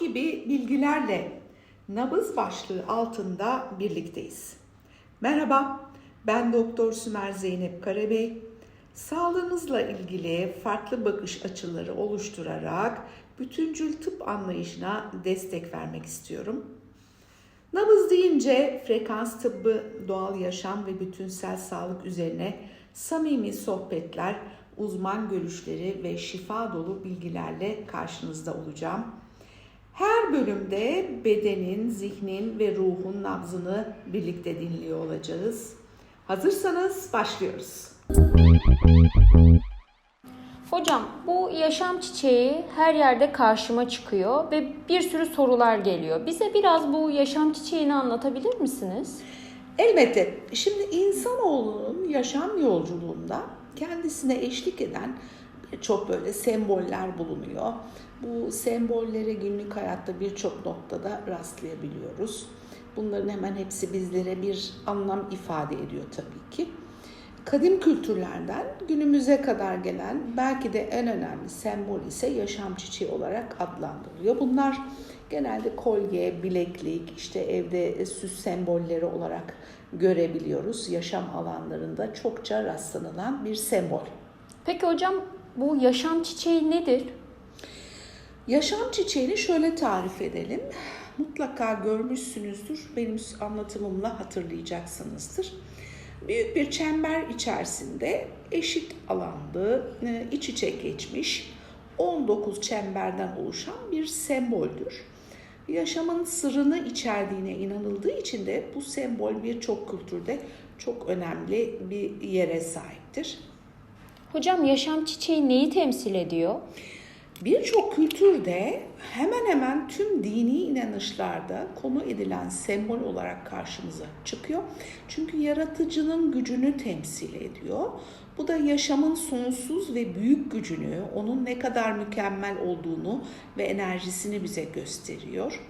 gibi bilgilerle nabız başlığı altında birlikteyiz. Merhaba, ben Doktor Sümer Zeynep Karabey. Sağlığınızla ilgili farklı bakış açıları oluşturarak bütüncül tıp anlayışına destek vermek istiyorum. Nabız deyince frekans tıbbı, doğal yaşam ve bütünsel sağlık üzerine samimi sohbetler, uzman görüşleri ve şifa dolu bilgilerle karşınızda olacağım. Her bölümde bedenin, zihnin ve ruhun nabzını birlikte dinliyor olacağız. Hazırsanız başlıyoruz. Hocam bu yaşam çiçeği her yerde karşıma çıkıyor ve bir sürü sorular geliyor. Bize biraz bu yaşam çiçeğini anlatabilir misiniz? Elbette. Şimdi insanoğlunun yaşam yolculuğunda kendisine eşlik eden birçok böyle semboller bulunuyor. Bu sembollere günlük hayatta birçok noktada rastlayabiliyoruz. Bunların hemen hepsi bizlere bir anlam ifade ediyor tabii ki. Kadim kültürlerden günümüze kadar gelen belki de en önemli sembol ise yaşam çiçeği olarak adlandırılıyor. Bunlar genelde kolye, bileklik, işte evde süs sembolleri olarak görebiliyoruz. Yaşam alanlarında çokça rastlanılan bir sembol. Peki hocam bu yaşam çiçeği nedir? Yaşam çiçeğini şöyle tarif edelim. Mutlaka görmüşsünüzdür. Benim anlatımımla hatırlayacaksınızdır. Büyük bir çember içerisinde eşit alandı, iç içe geçmiş 19 çemberden oluşan bir semboldür. Yaşamın sırrını içerdiğine inanıldığı için de bu sembol birçok kültürde çok önemli bir yere sahiptir. Hocam yaşam çiçeği neyi temsil ediyor? Birçok kültürde hemen hemen tüm dini inanışlarda konu edilen sembol olarak karşımıza çıkıyor. Çünkü yaratıcının gücünü temsil ediyor. Bu da yaşamın sonsuz ve büyük gücünü, onun ne kadar mükemmel olduğunu ve enerjisini bize gösteriyor.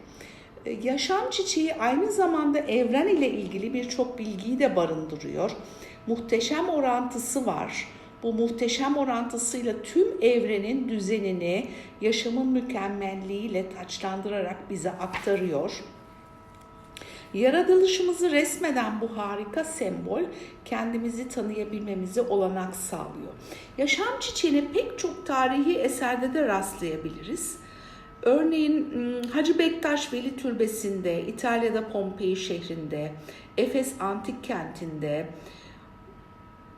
Yaşam çiçeği aynı zamanda evren ile ilgili birçok bilgiyi de barındırıyor. Muhteşem orantısı var bu muhteşem orantısıyla tüm evrenin düzenini yaşamın mükemmelliğiyle taçlandırarak bize aktarıyor. Yaratılışımızı resmeden bu harika sembol kendimizi tanıyabilmemizi olanak sağlıyor. Yaşam çiçeğini pek çok tarihi eserde de rastlayabiliriz. Örneğin Hacı Bektaş Veli Türbesi'nde, İtalya'da Pompei şehrinde, Efes Antik Kenti'nde,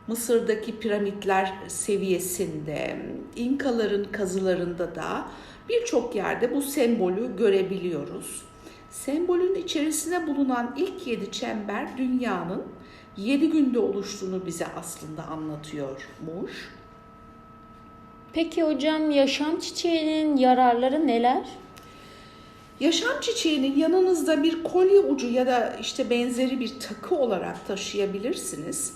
Mısır'daki piramitler seviyesinde, İnkaların kazılarında da birçok yerde bu sembolü görebiliyoruz. Sembolün içerisine bulunan ilk yedi çember dünyanın yedi günde oluştuğunu bize aslında anlatıyormuş. Peki hocam yaşam çiçeğinin yararları neler? Yaşam çiçeğini yanınızda bir kolye ucu ya da işte benzeri bir takı olarak taşıyabilirsiniz.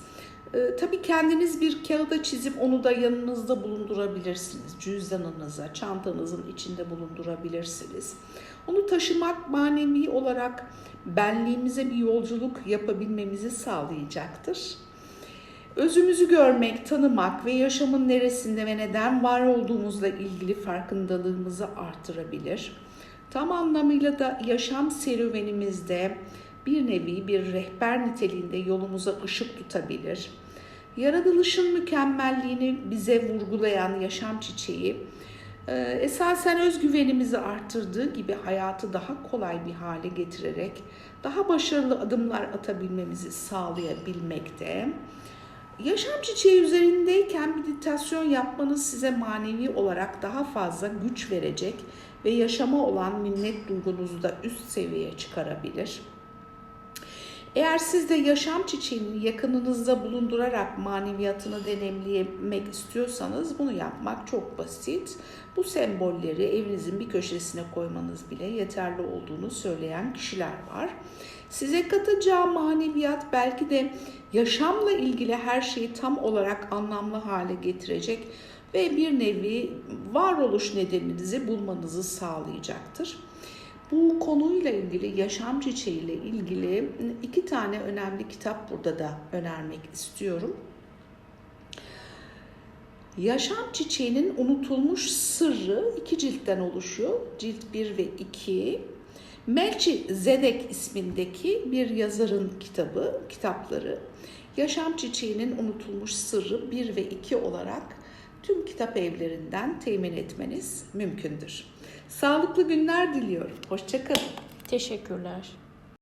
Ee, tabii kendiniz bir kağıda çizip onu da yanınızda bulundurabilirsiniz. Cüzdanınıza, çantanızın içinde bulundurabilirsiniz. Onu taşımak manevi olarak benliğimize bir yolculuk yapabilmemizi sağlayacaktır. Özümüzü görmek, tanımak ve yaşamın neresinde ve neden var olduğumuzla ilgili farkındalığımızı artırabilir. Tam anlamıyla da yaşam serüvenimizde bir nevi bir rehber niteliğinde yolumuza ışık tutabilir. Yaratılışın mükemmelliğini bize vurgulayan yaşam çiçeği e, esasen özgüvenimizi arttırdığı gibi hayatı daha kolay bir hale getirerek daha başarılı adımlar atabilmemizi sağlayabilmekte. Yaşam çiçeği üzerindeyken meditasyon yapmanız size manevi olarak daha fazla güç verecek ve yaşama olan minnet duygunuzu da üst seviyeye çıkarabilir. Eğer siz de yaşam çiçeğini yakınınızda bulundurarak maneviyatını deneyimlemek istiyorsanız bunu yapmak çok basit. Bu sembolleri evinizin bir köşesine koymanız bile yeterli olduğunu söyleyen kişiler var. Size katacağı maneviyat belki de yaşamla ilgili her şeyi tam olarak anlamlı hale getirecek ve bir nevi varoluş nedeninizi bulmanızı sağlayacaktır. Bu konuyla ilgili, yaşam çiçeğiyle ilgili iki tane önemli kitap burada da önermek istiyorum. Yaşam Çiçeğinin Unutulmuş Sırrı iki ciltten oluşuyor. Cilt 1 ve 2. Melchi Zedek ismindeki bir yazarın kitabı, kitapları. Yaşam Çiçeğinin Unutulmuş Sırrı 1 ve 2 olarak tüm kitap evlerinden temin etmeniz mümkündür. Sağlıklı günler diliyorum. Hoşçakalın. Teşekkürler.